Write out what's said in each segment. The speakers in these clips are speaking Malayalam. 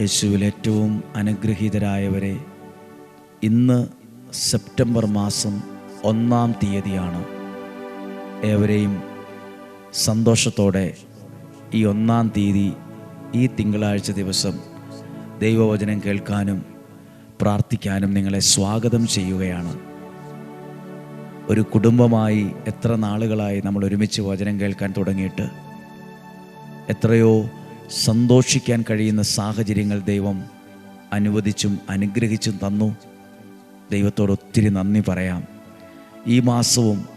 യേശുവിൽ ഏറ്റവും അനുഗ്രഹീതരായവരെ ഇന്ന് സെപ്റ്റംബർ മാസം ഒന്നാം തീയതിയാണ്. ഏവരെയും സന്തോഷത്തോടെ ഈ ഒന്നാം തീയതി ഈ തിങ്കളാഴ്ച ദിവസം ദൈവവചനം കേൾക്കാനും പ്രാർത്ഥിക്കാനും നിങ്ങളെ സ്വാഗതം ചെയ്യുകയാണ്. ഒരു കുടുംബമായി എത്ര നാളുകളായി നമ്മൾ ഒരുമിച്ച് വചനം കേൾക്കാൻ തുടങ്ങിയിട്ട്? എത്രയോ സന്തോഷിക്കാൻ കഴിയുന്ന സാഹചര്യങ്ങൾ ദൈവം അനുവദിച്ചും അനുഗ്രഹിച്ചും തന്നു. ദൈവത്തോട് ഒത്തിരി നന്ദി പറയാം. ഈ മാസവും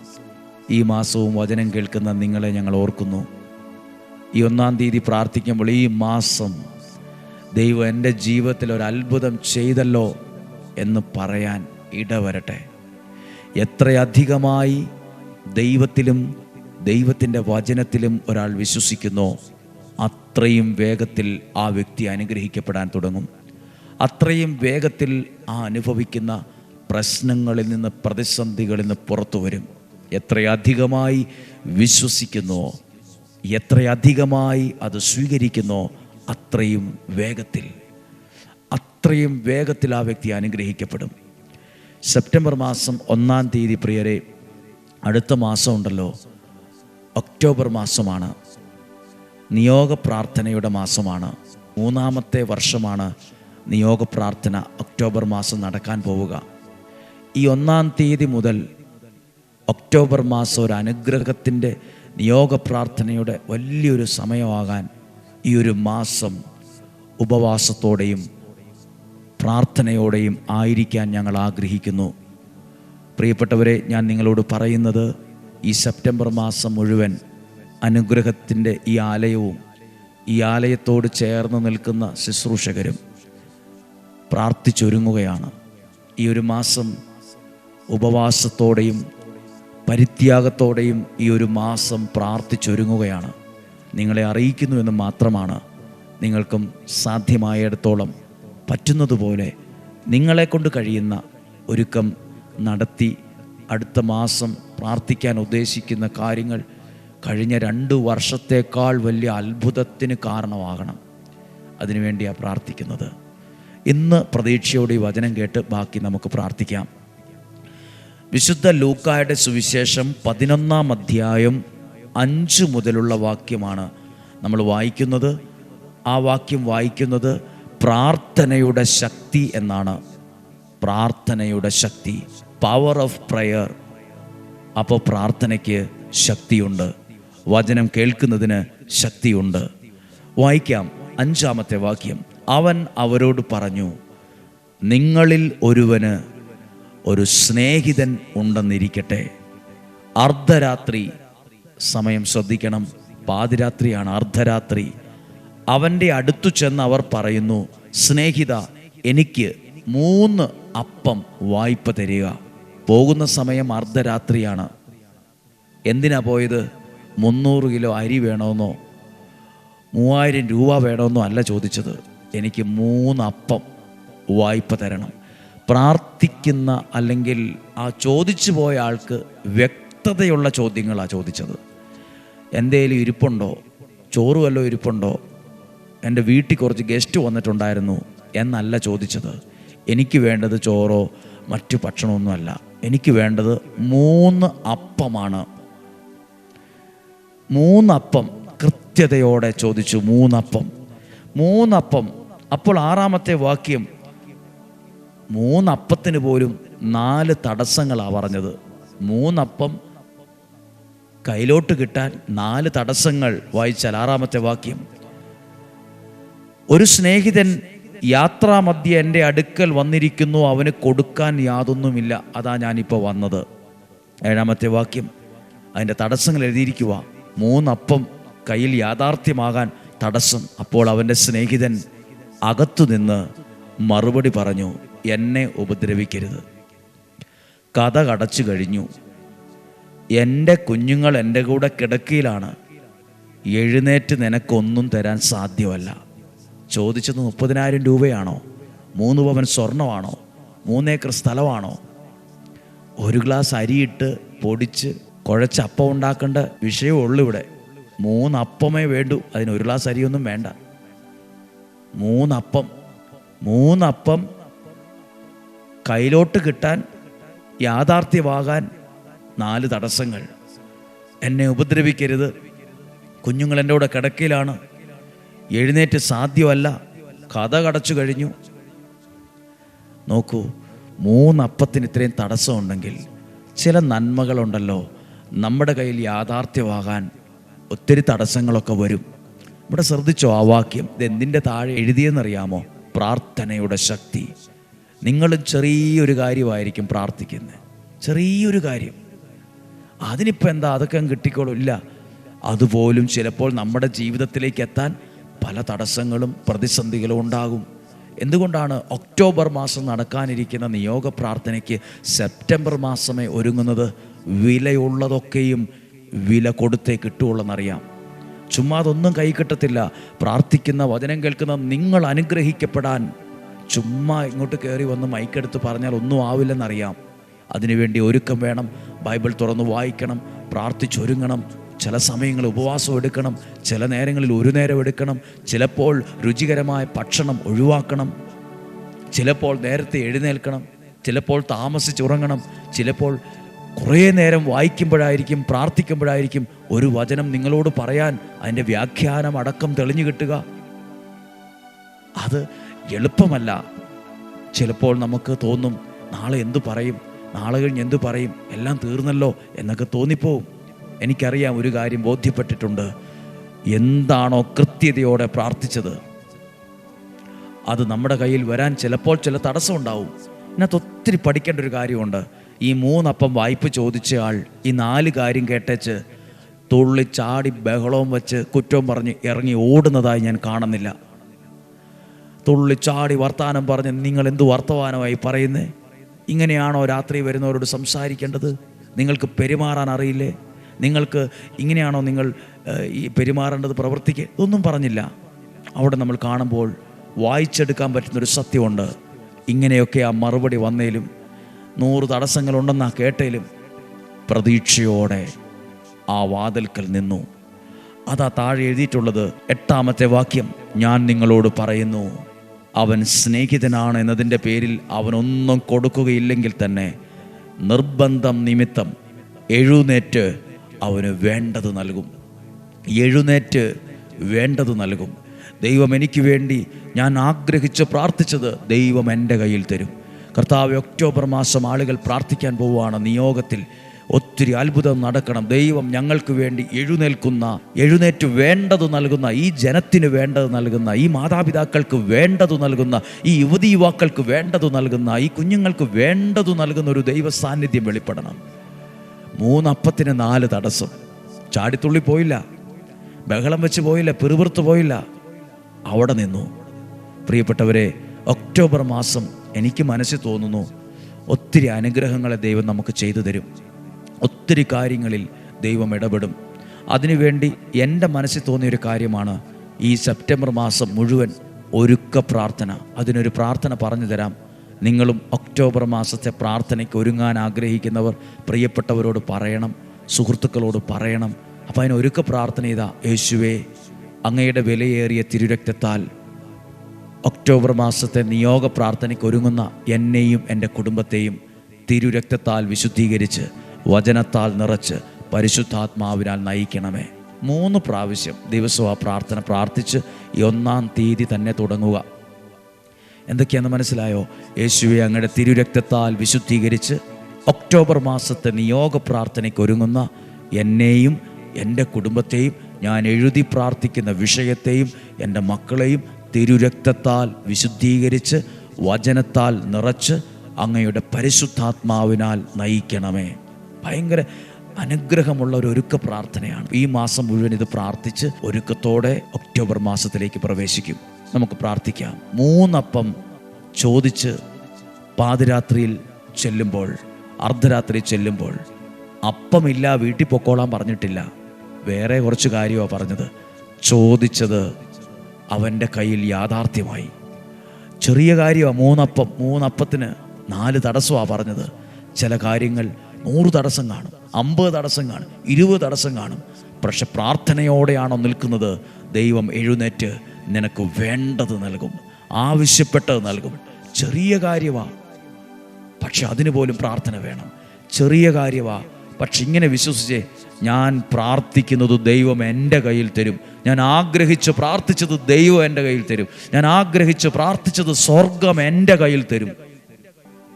ഈ മാസവും വചനം കേൾക്കുന്ന നിങ്ങളെ ഞങ്ങൾ ഓർക്കുന്നു. ഈ ഒന്നാം തീയതി പ്രാർത്ഥിക്കുമ്പോൾ ഈ മാസം ദൈവം എന്റെ ജീവിതത്തിൽ ഒരു അത്ഭുതം ചെയ്തല്ലോ എന്ന് പറയാൻ ഇടവരട്ടെ. എത്രയധികമായി ദൈവത്തിലും ദൈവത്തിന്റെ വചനത്തിലും ഒരാൾ വിശ്വസിക്കുന്നോ. അത്രയും വേഗത്തിൽ ആ വ്യക്തി അനുഗ്രഹിക്കപ്പെടാൻ തുടങ്ങും. അത്രയും വേഗത്തിൽ ആ അനുഭവിക്കുന്ന പ്രശ്നങ്ങളിൽ നിന്ന് പ്രതിസന്ധികളിൽ നിന്ന് പുറത്തു വരും. എത്രയധികമായി വിശ്വസിക്കുന്നോ എത്രയധികമായി അത് സ്വീകരിക്കുന്നോ അത്രയും വേഗത്തിൽ. അത്രയും വേഗത്തിൽ ആ വ്യക്തി അനുഗ്രഹിക്കപ്പെടും. സെപ്റ്റംബർ മാസം ഒന്നാം തീയതി പ്രിയരെ അടുത്ത മാസം ഉണ്ടല്ലോ ഒക്ടോബർ മാസമാണ്. നിയോഗ പ്രാർത്ഥനയുടെ മാസമാണ്. മൂന്നാമത്തെ വർഷമാണ് നിയോഗ പ്രാർത്ഥന ഒക്ടോബർ മാസം നടക്കാൻ പോവുക. ഈ ഒന്നാം തീയതി മുതൽ ഒക്ടോബർ മാസം ഒരു അനുഗ്രഹത്തിന്റെ നിയോഗ പ്രാർത്ഥനയുടെ വലിയൊരു സമയമാകാൻ ഈ ഒരു മാസം ഉപവാസത്തോടെയും പ്രാർത്ഥനയോടെയും ആയിരിക്കാൻ ഞങ്ങൾ ആഗ്രഹിക്കുന്നു. പ്രിയപ്പെട്ടവരെ ഞാൻ നിങ്ങളോട് പറയുന്നത് ഈ സെപ്റ്റംബർ മാസം മുഴുവൻ അനുഗ്രഹത്തിന്റെ ഈ ആലയവും ഈ ആലയത്തോട് ചേർന്ന് നിൽക്കുന്ന ശുശ്രൂഷകരും പ്രാർത്ഥിച്ചൊരുങ്ങുകയാണ്. ഈ ഒരു മാസം ഉപവാസത്തോടെയും പരിത്യാഗത്തോടെയും ഈ ഒരു മാസം പ്രാർത്ഥിച്ചൊരുങ്ങുകയാണ്. നിങ്ങളെ അറിയിക്കുന്നു എന്ന് മാത്രമാണ് നിങ്ങൾക്കും സാധ്യമായിടത്തോളം പറ്റുന്നതുപോലെ നിങ്ങളെ കൊണ്ട് കഴിയുന്ന ഒരുക്കം നടത്തി അടുത്ത മാസം പ്രാർത്ഥിക്കാൻ ഉദ്ദേശിക്കുന്ന കാര്യങ്ങൾ കഴിഞ്ഞ രണ്ട് വർഷത്തേക്കാൾ വലിയ അത്ഭുതത്തിന് കാരണമാകണം അതിനുവേണ്ടിയാണ് പ്രാർത്ഥിക്കുന്നത്. ഇന്ന് പ്രതീക്ഷയോടെ ഈ വചനം കേട്ട് ബാക്കി നമുക്ക് പ്രാർത്ഥിക്കാം. വിശുദ്ധ ലൂക്കായുടെ സുവിശേഷം പതിനൊന്നാം അധ്യായം അഞ്ച് മുതലുള്ള വാക്യമാണ് നമ്മൾ വായിക്കുന്നത്. ആ വാക്യം വായിക്കുന്നത് പ്രാർത്ഥനയുടെ ശക്തി എന്നാണ്. പ്രാർത്ഥനയുടെ ശക്തി പവർ ഓഫ് പ്രയർ അപ്പോൾ പ്രാർത്ഥനയ്ക്ക് ശക്തിയുണ്ട്. വചനം കേൾക്കുന്നതിന് ശക്തിയുണ്ട്. വായിക്കാം അഞ്ചാമത്തെ വാക്യം. അവൻ അവരോട് പറഞ്ഞു നിങ്ങളിൽ ഒരുവന് ഒരു സ്നേഹിതൻ ഉണ്ടെന്നിരിക്കട്ടെ. അർദ്ധരാത്രി സമയം ശ്രദ്ധിക്കണം. പാതിരാത്രിയാണ് അർദ്ധരാത്രി. അവന്റെ അടുത്തു ചെന്ന് അവർ പറയുന്നു സ്നേഹിത എനിക്ക് മൂന്ന് അപ്പം വായ്പ തരിക. പോകുന്ന സമയം അർദ്ധരാത്രിയാണ്. എന്തിനാ പോയത്? മുന്നൂറ് കിലോ അരി വേണമെന്നോ മൂവായിരം രൂപ വേണമെന്നോ അല്ല ചോദിച്ചത്. എനിക്ക് മൂന്ന് അപ്പം വായ്പ തരണം. പ്രാർത്ഥിക്കുന്ന അല്ലെങ്കിൽ ആ ചോദിച്ചു പോയ ആൾക്ക് വ്യക്തതയുള്ള ചോദ്യങ്ങളാണ് ചോദിച്ചത്. എന്തേലും ഇരിപ്പുണ്ടോ? ചോറ് വല്ലതും ഇരിപ്പുണ്ടോ? എന്റെ വീട്ടിൽ കുറച്ച് ഗസ്റ്റ് വന്നിട്ടുണ്ടായിരുന്നു എന്നല്ല ചോദിച്ചത്. എനിക്ക് വേണ്ടത് ചോറോ മറ്റു ഭക്ഷണമൊന്നുമല്ല. എനിക്ക് വേണ്ടത് മൂന്ന് അപ്പമാണ്. മൂന്നപ്പം കൃത്യതയോടെ ചോദിച്ചു മൂന്നപ്പം. മൂന്നപ്പം. അപ്പോൾ ആറാമത്തെ വാക്യം മൂന്നപ്പത്തിന് പോലും നാല് തടസ്സങ്ങളാണ് പറഞ്ഞത്. മൂന്നപ്പം കയ്യിലോട്ട് കിട്ടാൻ നാല് തടസ്സങ്ങൾ വായിച്ചാൽ ആറാമത്തെ വാക്യം. ഒരു സ്നേഹിതൻ യാത്രാമധ്യ എന്റെ അടുക്കൽ വന്നിരിക്കുന്നു അവന് കൊടുക്കാൻ യാതൊന്നുമില്ല. അതാ ഞാനിപ്പോൾ വന്നത്. ഏഴാമത്തെ വാക്യം അതിന്റെ തടസ്സങ്ങൾ എഴുതിയിരിക്കുക മൂന്നപ്പം കയ്യിൽ യാഥാർത്ഥ്യമാകാൻ തടസ്സം. അപ്പോൾ അവന്റെ സ്നേഹിതൻ അകത്തുനിന്ന് മറുപടി പറഞ്ഞു എന്നെ ഉപദ്രവിക്കരുത്. കഥ കടച്ചു കഴിഞ്ഞു. എന്റെ കുഞ്ഞുങ്ങൾ എന്റെ കൂടെ കിടക്കയിലാണ്. എഴുന്നേറ്റ് നിനക്കൊന്നും തരാൻ സാധ്യമല്ല. ചോദിച്ചത് മുപ്പതിനായിരം രൂപയാണോ? മൂന്ന് പവൻ സ്വർണമാണോ? മൂന്നേക്കർ സ്ഥലമാണോ? ഒരു ഗ്ലാസ് അരിയിട്ട് പൊടിച്ച് കുഴച്ച് അപ്പം ഉണ്ടാക്കേണ്ട വിഷയമേ ഉള്ളൂ ഇവിടെ. മൂന്ന് വേണ്ടൂ. അതിന് ഒരു ഗ്ലാസ് അരിയൊന്നും വേണ്ട. മൂന്നപ്പം മൂന്നപ്പം കയ്യിലോട്ട് കിട്ടാൻ യാഥാർത്ഥ്യമാകാൻ നാല് തടസ്സങ്ങൾ. എന്നെ ഉപദ്രവിക്കരുത്. കുഞ്ഞുങ്ങൾ എന്റെ കൂടെ കിടക്കയിലാണ്. എഴുന്നേറ്റ് സാധ്യമല്ല. കഥ കടച്ചു കഴിഞ്ഞു. നോക്കൂ മൂന്നപ്പത്തിന് ഇത്രയും തടസ്സമുണ്ടെങ്കിൽ ചില നന്മകളുണ്ടല്ലോ. നമ്മുടെ കയ്യിൽ യാഥാർത്ഥ്യമാകാൻ ഒത്തിരി തടസ്സങ്ങളൊക്കെ വരും. ഇവിടെ ശ്രദ്ധിച്ചോ ആ വാക്യം? ഇത് എന്തിന്റെ താഴെ എഴുതിയെന്നറിയാമോ? പ്രാർത്ഥനയുടെ ശക്തി. നിങ്ങളും ചെറിയൊരു കാര്യമായിരിക്കും പ്രാർത്ഥിക്കുന്നത്. ചെറിയൊരു കാര്യം. അതിനിപ്പോൾ എന്താ? അതൊക്കെ കിട്ടിക്കോളും. ഇല്ല. അതുപോലും ചിലപ്പോൾ നമ്മുടെ ജീവിതത്തിലേക്ക് എത്താൻ പല തടസ്സങ്ങളും പ്രതിസന്ധികളും ഉണ്ടാകും. എന്തുകൊണ്ടാണ് ഒക്ടോബർ മാസം നടക്കാനിരിക്കുന്ന നിയോഗ പ്രാർത്ഥനയ്ക്ക് സെപ്റ്റംബർ മാസമേ ഒരുങ്ങുന്നത്? വിലയുള്ളതൊക്കെയും വില കൊടുത്തേ കിട്ടുകയുള്ളെന്നറിയാം ചുമ്മാ അതൊന്നും കൈ കിട്ടത്തില്ല. പ്രാർത്ഥിക്കുന്ന വചനം കേൾക്കുന്ന നിങ്ങൾ അനുഗ്രഹിക്കപ്പെടാൻ ചുമ്മാ ഇങ്ങോട്ട് കയറി വന്ന് മൈക്കെടുത്ത് പറഞ്ഞാൽ ഒന്നും ആവില്ലെന്നറിയാം. അതിനുവേണ്ടി ഒരുക്കം വേണം ബൈബിൾ തുറന്ന് വായിക്കണം പ്രാർത്ഥിച്ചൊരുങ്ങണം ചില സമയങ്ങളിൽ ഉപവാസം എടുക്കണം ചില നേരങ്ങളിൽ ഒരു നേരം എടുക്കണം ചിലപ്പോൾ രുചികരമായ ഭക്ഷണം ഒഴിവാക്കണം ചിലപ്പോൾ നേരത്തെ എഴുന്നേൽക്കണം ചിലപ്പോൾ താമസിച്ചുറങ്ങണം ചിലപ്പോൾ കുറേ നേരം വായിക്കുമ്പോഴായിരിക്കും പ്രാർത്ഥിക്കുമ്പോഴായിരിക്കും ഒരു വചനം നിങ്ങളോട് പറയാൻ അതിന്റെ വ്യാഖ്യാനം അടക്കം തെളിഞ്ഞു കിട്ടുക. അത് എളുപ്പമല്ല. ചിലപ്പോൾ നമുക്ക് തോന്നും നാളെ എന്തു പറയും? നാളെ കഴിഞ്ഞ് എന്തു പറയും? എല്ലാം തീർന്നല്ലോ എന്നൊക്കെ തോന്നിപ്പോവും. എനിക്കറിയാം ഒരു കാര്യം ബോധ്യപ്പെട്ടിട്ടുണ്ട്. എന്താണോ കൃത്യതയോടെ പ്രാർത്ഥിച്ചത്. അത് നമ്മുടെ കയ്യിൽ വരാൻ ചിലപ്പോൾ ചില തടസ്സമുണ്ടാവും. ഇതിനകത്ത് ഒത്തിരി പഠിക്കേണ്ട ഒരു കാര്യമുണ്ട്. ഈ മൂന്നപ്പം വായ്പ ചോദിച്ച ആൾ ഈ നാല് കാര്യം കേട്ടേച്ച് തുള്ളി ചാടി ബഹളവും വെച്ച് കുറ്റവും പറഞ്ഞ് ഇറങ്ങി ഓടുന്നതായി ഞാൻ കാണുന്നില്ല. തുള്ളി ചാടി വർത്തമാനം പറഞ്ഞ് നിങ്ങൾ എന്ത് വർത്തമാനമായി പറയുന്നേ? ഇങ്ങനെയാണോ രാത്രി വരുന്നവരോട് സംസാരിക്കേണ്ടത്? നിങ്ങൾക്ക് പെരുമാറാൻ അറിയില്ലേ? നിങ്ങൾക്ക് ഇങ്ങനെയാണോ നിങ്ങൾ ഈ പെരുമാറേണ്ടത് പ്രവർത്തിക്കുക ഇതൊന്നും പറഞ്ഞില്ല. അവിടെ നമ്മൾ കാണുമ്പോൾ വായിച്ചെടുക്കാൻ പറ്റുന്നൊരു സത്യമുണ്ട്. ഇങ്ങനെയൊക്കെ ആ മറുപടി വന്നേലും നൂറ് തടസ്സങ്ങളുണ്ടെന്നാ കേട്ടേലും പ്രതീക്ഷയോടെ ആ വാതിൽക്കൽ നിന്നു. അതാ താഴെ എഴുതിയിട്ടുള്ളത് എട്ടാമത്തെ വാക്യം. ഞാൻ നിങ്ങളോട് പറയുന്നു അവൻ സ്നേഹിതനാണ് എന്നതിന്റെ പേരിൽ അവനൊന്നും കൊടുക്കുകയില്ലെങ്കിൽ തന്നെ നിർബന്ധം നിമിത്തം എഴുന്നേറ്റ് അവന് വേണ്ടത് നൽകും. എഴുന്നേറ്റ് വേണ്ടത് നൽകും. ദൈവം എനിക്ക് വേണ്ടി ഞാൻ ആഗ്രഹിച്ച് പ്രാർത്ഥിച്ചത് ദൈവം എന്റെ കയ്യിൽ തരും. കർത്താവ് ഒക്ടോബർ മാസം ആളുകൾ പ്രാർത്ഥിക്കാൻ പോവുകയാണ്. നിയോഗത്തിൽ ഒത്തിരി അത്ഭുതം നടക്കണം. ദൈവം ഞങ്ങൾക്ക് വേണ്ടി എഴുന്നേൽക്കുന്ന എഴുന്നേറ്റ് വേണ്ടത് നൽകുന്ന ഈ ജനത്തിന് വേണ്ടത് നൽകുന്ന ഈ മാതാപിതാക്കൾക്ക് വേണ്ടത് നൽകുന്ന ഈ യുവതി യുവാക്കൾക്ക് വേണ്ടത് നൽകുന്ന ഈ കുഞ്ഞുങ്ങൾക്ക് വേണ്ടത് നൽകുന്ന ഒരു ദൈവ സാന്നിധ്യം വെളിപ്പെടണം. മൂന്നപ്പത്തിന് നാല് തടസ്സം. ചാടിത്തുള്ളി പോയില്ല. ബഹളം വെച്ച് പോയില്ല. പിറുപിറുത്ത് പോയില്ല. അവിടെ നിന്നു. പ്രിയപ്പെട്ടവരെ ഒക്ടോബർ മാസം എനിക്ക് മനസ്സിൽ തോന്നുന്നു ഒത്തിരി അനുഗ്രഹങ്ങളെ ദൈവം നമുക്ക് ചെയ്തു തരും. ഒത്തിരി കാര്യങ്ങളിൽ ദൈവം ഇടപെടും. അതിനുവേണ്ടി എന്റെ മനസ്സിൽ തോന്നിയൊരു കാര്യമാണ് ഈ സെപ്റ്റംബർ മാസം മുഴുവൻ ഒരുക്ക പ്രാർത്ഥന. അതിനൊരു പ്രാർത്ഥന പറഞ്ഞു തരാം. നിങ്ങളും ഒക്ടോബർ മാസത്തെ പ്രാർത്ഥനയ്ക്ക് ഒരുങ്ങാൻ ആഗ്രഹിക്കുന്നവർ പ്രിയപ്പെട്ടവരോട് പറയണം സുഹൃത്തുക്കളോട് പറയണം. അപ്പോൾ അതിനൊരുക്ക പ്രാർത്ഥന ഇതാ. യേശുവേ അങ്ങയുടെ വിലയേറിയ തിരുരക്തത്താൽ ഒക്ടോബർ മാസത്തെ നിയോഗ പ്രാർത്ഥനയ്ക്ക് ഒരുങ്ങുന്ന എന്നെയും എന്റെ കുടുംബത്തെയും തിരുരക്തത്താൽ വിശുദ്ധീകരിച്ച് വചനത്താൽ നിറച്ച് പരിശുദ്ധാത്മാവിനാൽ നയിക്കണമേ. മൂന്ന് പ്രാവശ്യം ദിവസവും ആ പ്രാർത്ഥന പ്രാർത്ഥിച്ച് ഈ ഒന്നാം തീയതി തന്നെ തുടങ്ങുക. എന്തൊക്കെയാണെന്ന് മനസ്സിലായോ? യേശുവെ അങ്ങയുടെ തിരുരക്തത്താൽ വിശുദ്ധീകരിച്ച് ഒക്ടോബർ മാസത്തെ നിയോഗ പ്രാർത്ഥനയ്ക്ക് ഒരുങ്ങുന്ന എന്നെയും എന്റെ കുടുംബത്തെയും ഞാൻ എഴുതി പ്രാർത്ഥിക്കുന്ന വിഷയത്തെയും എന്റെ മക്കളെയും തിരുരക്തത്താൽ വിശുദ്ധീകരിച്ച് വചനത്താൽ നിറച്ച് അങ്ങയുടെ പരിശുദ്ധാത്മാവിനാൽ നയിക്കണമേ. ഭയങ്കര അനുഗ്രഹമുള്ള ഒരു ഒരുക്ക പ്രാർത്ഥനയാണ്. ഈ മാസം മുഴുവൻ ഇത് പ്രാർത്ഥിച്ച് ഒരുക്കത്തോടെ ഒക്ടോബർ മാസത്തിലേക്ക് പ്രവേശിക്കും. നമുക്ക് പ്രാർത്ഥിക്കാം. മൂന്നപ്പം ചോദിച്ച് പാതിരാത്രിയിൽ ചെല്ലുമ്പോൾ അർദ്ധരാത്രി ചെല്ലുമ്പോൾ അപ്പമില്ല വീട്ടിൽ പൊക്കോളാൻ പറഞ്ഞിട്ടില്ല. വേറെ കുറച്ച് കാര്യമാണ് പറഞ്ഞത്. ചോദിച്ചത് അവന്റെ കയ്യിൽ യാഥാർത്ഥ്യമായി. ചെറിയ കാര്യമാണ് മൂന്നപ്പം മൂന്നപ്പത്തിന് നാല് തടസ്സമാണ് പറഞ്ഞത്. ചില കാര്യങ്ങൾ നൂറ് തടസ്സം കാണും അമ്പത് തടസ്സം കാണും ഇരുപത് തടസ്സം കാണും. പക്ഷെ പ്രാർത്ഥനയോടെയാണോ നിൽക്കുന്നത്? ദൈവം എഴുന്നേറ്റ് നിനക്ക് വേണ്ടത് നൽകും ആവശ്യപ്പെട്ടത് നൽകും. ചെറിയ കാര്യമാണ് പക്ഷെ അതിനു പോലും പ്രാർത്ഥന വേണം. ചെറിയ കാര്യമാ പക്ഷെ ഇങ്ങനെ വിശ്വസിച്ചേ ഞാൻ പ്രാർത്ഥിക്കുന്നത് ദൈവം എന്റെ കയ്യിൽ തരും. ഞാൻ ആഗ്രഹിച്ച് പ്രാർത്ഥിച്ചത് ദൈവം എന്റെ കയ്യിൽ തരും. ഞാൻ ആഗ്രഹിച്ച് പ്രാർത്ഥിച്ചത് സ്വർഗം എന്റെ കയ്യിൽ തരും.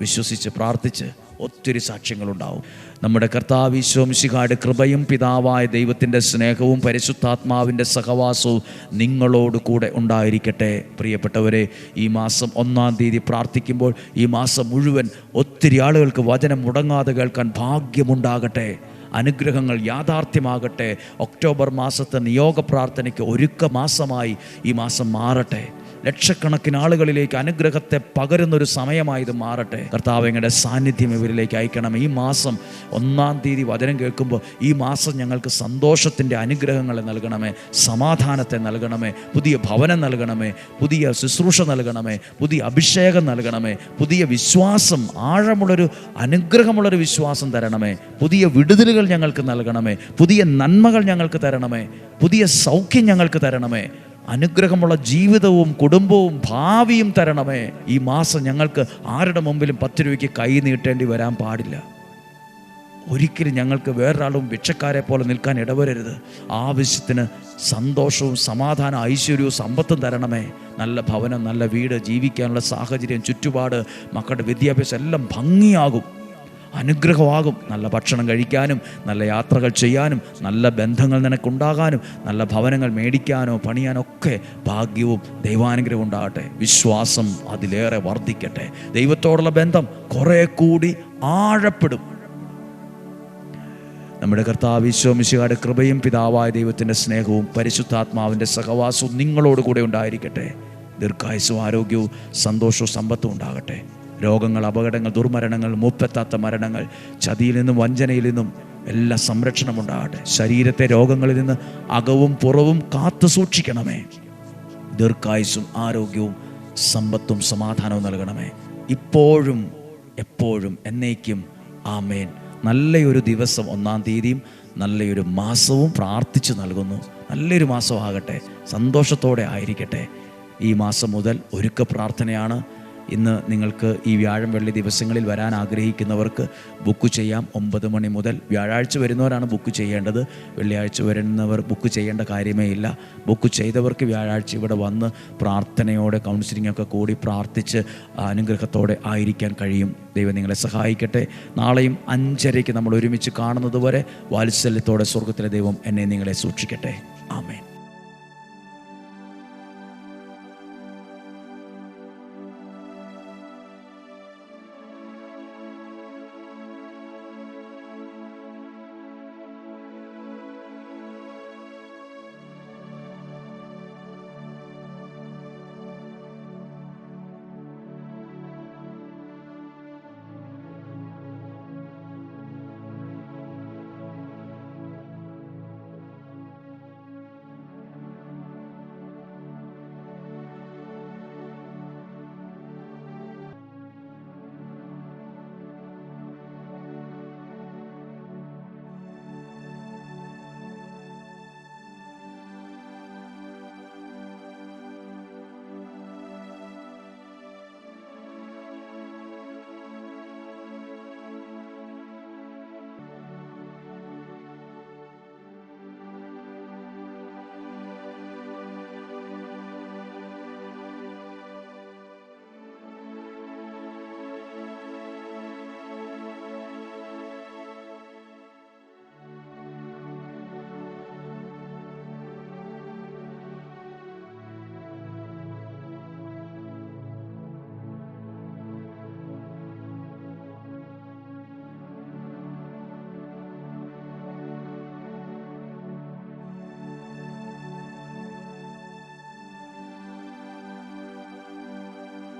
വിശ്വസിച്ച് പ്രാർത്ഥിച്ച് ഒത്തിരി സാക്ഷ്യങ്ങളുണ്ടാവും. നമ്മുടെ കർത്താവ് ഈശോമിശിഹായുടെ കൃപയും പിതാവായ ദൈവത്തിന്റെ സ്നേഹവും പരിശുദ്ധാത്മാവിന്റെ സഹവാസവും നിങ്ങളോട് കൂടെ ഉണ്ടായിരിക്കട്ടെ. പ്രിയപ്പെട്ടവരെ ഈ മാസം ഒന്നാം തീയതി പ്രാർത്ഥിക്കുമ്പോൾ ഈ മാസം മുഴുവൻ ഒത്തിരി ആളുകൾക്ക് വചനം മുടങ്ങാതെ കേൾക്കാൻ ഭാഗ്യമുണ്ടാകട്ടെ. അനുഗ്രഹങ്ങൾ യാഥാർത്ഥ്യമാകട്ടെ. ഒക്ടോബർ മാസത്തെ നിയോഗ പ്രാർത്ഥനയ്ക്ക് ഒരുക്ക മാസമായി ഈ മാസം മാറട്ടെ. ലക്ഷക്കണക്കിന് ആളുകളിലേക്ക് അനുഗ്രഹത്തെ പകരുന്ന ഒരു സമയമായി ഇത് മാറട്ടെ. കർത്താവ് ഞങ്ങളുടെ സാന്നിധ്യം ഇവരിലേക്ക് അയക്കണം. ഈ മാസം ഒന്നാം തീയതി വചനം കേൾക്കുമ്പോൾ ഈ മാസം ഞങ്ങൾക്ക് സന്തോഷത്തിന്റെ അനുഗ്രഹങ്ങളെ നൽകണമേ സമാധാനത്തെ നൽകണമേ പുതിയ ഭവനം നൽകണമേ പുതിയ ശുശ്രൂഷ നൽകണമേ പുതിയ അഭിഷേകം നൽകണമേ പുതിയ വിശ്വാസം ആഴമുള്ളൊരു അനുഗ്രഹമുള്ളൊരു വിശ്വാസം തരണമേ പുതിയ വിടുതലുകൾ ഞങ്ങൾക്ക് നൽകണമേ പുതിയ നന്മകൾ ഞങ്ങൾക്ക് തരണമേ പുതിയ സൗഖ്യം ഞങ്ങൾക്ക് തരണമേ അനുഗ്രഹമുള്ള ജീവിതവും കുടുംബവും ഭാവിയും തരണമേ. ഈ മാസം ഞങ്ങൾക്ക് ആരുടെ മുമ്പിലും പത്ത് രൂപയ്ക്ക് കൈ നീട്ടേണ്ടി വരാൻ പാടില്ല. ഒരിക്കലും ഞങ്ങൾക്ക് വേറൊരാളും ഭിക്ഷക്കാരെ പോലെ നിൽക്കാൻ ഇടവരരുത്. ആവശ്യത്തിന് സന്തോഷവും സമാധാന ഐശ്വര്യവും സമ്പത്തും തരണമേ. നല്ല ഭവനം നല്ല വീട് ജീവിക്കാനുള്ള സാഹചര്യം ചുറ്റുപാട് മക്കളുടെ വിദ്യാഭ്യാസം എല്ലാം ഭംഗിയാകും. അനുഗ്രഹമാകും. നല്ല ഭക്ഷണം കഴിക്കാനും നല്ല യാത്രകൾ ചെയ്യാനും നല്ല ബന്ധങ്ങൾ നിനക്കുണ്ടാകാനും നല്ല ഭവനങ്ങൾ മേടിക്കാനോ പണിയാനോ ഒക്കെ ഭാഗ്യവും ദൈവാനുഗ്രഹവും ഉണ്ടാകട്ടെ. വിശ്വാസം അതിലേറെ വർദ്ധിക്കട്ടെ. ദൈവത്തോടുള്ള ബന്ധം കുറേ കൂടി ആഴപ്പെടും. നമ്മുടെ കർത്താവ് വിശ്വമിശിയുടെ കൃപയും പിതാവായ ദൈവത്തിന്റെ സ്നേഹവും പരിശുദ്ധാത്മാവിന്റെ സഹവാസവും നിങ്ങളോട് കൂടെ ഉണ്ടായിരിക്കട്ടെ. ദീർഘായുസും ആരോഗ്യവും സന്തോഷവും സമ്പത്തും ഉണ്ടാകട്ടെ. രോഗങ്ങൾ അപകടങ്ങൾ ദുർമരണങ്ങൾ മൂപ്പെത്താത്ത മരണങ്ങൾ ചതിയിൽ നിന്നും വഞ്ചനയിൽ നിന്നും എല്ലാ സംരക്ഷണം ഉണ്ടാകട്ടെ. ശരീരത്തെ രോഗങ്ങളിൽ നിന്ന് അകവും പുറവും കാത്തു സൂക്ഷിക്കണമേ. ദീർഘായുസും ആരോഗ്യവും സമ്പത്തും സമാധാനവും നൽകണമേ. ഇപ്പോഴും എപ്പോഴും എന്നേക്കും ആമേൻ. നല്ലയൊരു ദിവസം ഒന്നാം തീയതിയും നല്ലൊരു മാസവും പ്രാർത്ഥിച്ചു നൽകുന്നു. നല്ലൊരു മാസമാകട്ടെ. സന്തോഷത്തോടെ ആയിരിക്കട്ടെ. ഈ മാസം മുതൽ ഒരുക്ക പ്രാർത്ഥനയാണ്. ഇന്ന് നിങ്ങൾക്ക് ഈ വ്യാഴം വെള്ളി ദിവസങ്ങളിൽ വരാൻ ആഗ്രഹിക്കുന്നവർക്ക് ബുക്ക് ചെയ്യാം. ഒമ്പത് മണി മുതൽ വ്യാഴാഴ്ച വരുന്നവരാണ് ബുക്ക് ചെയ്യേണ്ടത്. വെള്ളിയാഴ്ച വരുന്നവർ ബുക്ക് ചെയ്യേണ്ട കാര്യമേ ഇല്ല. ബുക്ക് ചെയ്തവർക്ക് വ്യാഴാഴ്ച ഇവിടെ വന്ന് പ്രാർത്ഥനയോടെ കൗൺസിലിംഗ് ഒക്കെ കൂടി പ്രാർത്ഥിച്ച് അനുഗ്രഹത്തോടെ ആയിരിക്കാൻ കഴിയും. ദൈവം നിങ്ങളെ സഹായിക്കട്ടെ. നാളെയും അഞ്ചരയ്ക്ക് നമ്മൾ ഒരുമിച്ച് കാണുന്നത് വരെ വാത്സല്യത്തോടെ സ്വർഗത്തിലെ ദൈവം എന്നെ നിങ്ങളെ സൂക്ഷിക്കട്ടെ. ആമേൻ.